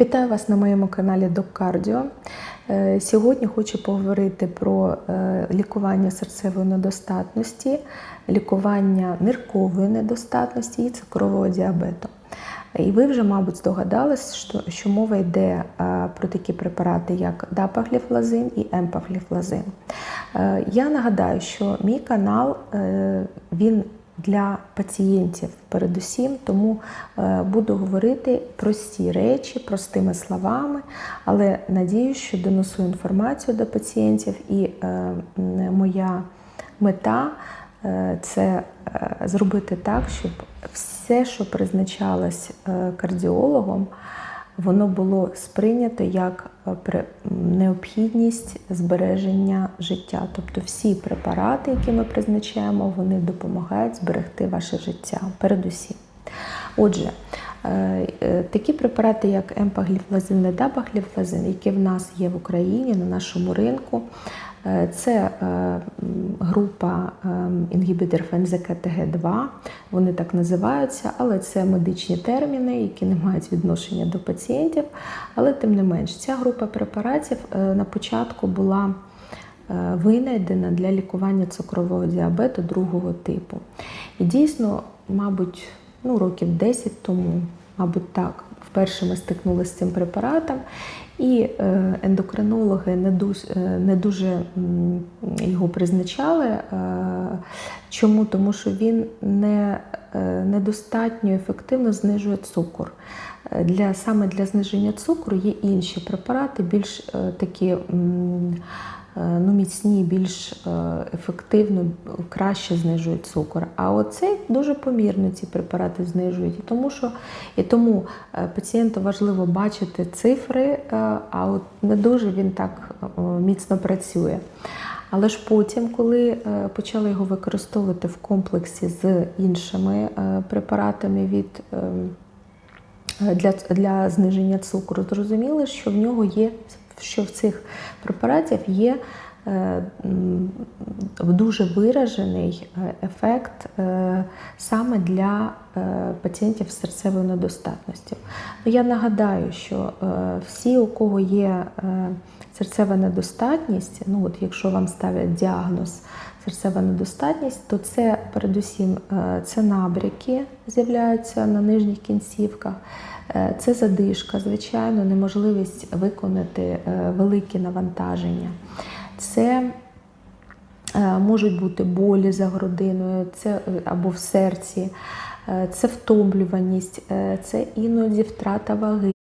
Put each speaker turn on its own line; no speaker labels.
Вітаю вас на моєму каналі Доккардіо. Е, Сьогодні хочу поговорити про е, лікування серцевої недостатності, лікування ниркової недостатності і цукрового діабету. І ви вже, мабуть, здогадались, що, що мова йде е, про такі препарати, як дапагліфлазин і емпагліфлазин. Я нагадаю, що мій канал він для пацієнтів. Передусім, тому е, буду говорити прості речі, простими словами, але надію, що донесу інформацію до пацієнтів, і е, моя мета е, це зробити так, щоб все, що призначалось кардіологом, воно було сприйнято як е, необхідність збереження життя. Тобто всі препарати, які ми призначаємо, вони допомагають зберегти ваше життя передусім. Отже, е, е, такі препарати, як емпагліфлазин і які в нас є в Україні на нашому ринку, це е, група інгібіторів НЗКТГ2, вони так називаються, але це медичні терміни, які не мають відношення до пацієнтів. Але тим не менш, ця група препаратів е, на початку була е, винайдена для лікування цукрового діабету другого типу. І дійсно, мабуть, ну, років 10 тому, мабуть, так, вперше ми стикнулися з цим препаратом, і е, ендокринологи не дуже, не дуже його призначали. Е, Чому? Тому що він не, е, недостатньо ефективно знижує цукор. Для, саме для зниження цукру є інші препарати, більш такі ну, міцні, більш е, ефективно, краще знижують цукор. А оцей дуже помірно ці препарати знижують. І тому, що, і тому е, пацієнту важливо бачити цифри, е, а от не дуже він так е, міцно працює. Але ж потім, коли е, почали його використовувати в комплексі з іншими е, препаратами від ем, для, для зниження цукру, зрозуміли, що в нього є, що в цих препаратів є дуже виражений е, ефект е, саме для е, пацієнтів з серцевою недостатністю. Ну, Я нагадаю, що е, всі, у кого є е, серцева недостатність, ну от якщо вам ставлять діагноз серцева недостатність, то це передусім е, це набряки з'являються на нижніх кінцівках, е, це задишка, звичайно, неможливість виконати е, великі навантаження. Це е, можуть бути болі за грудиною, це е, або в серці, е, це втомлюваність, це іноді втрата ваги.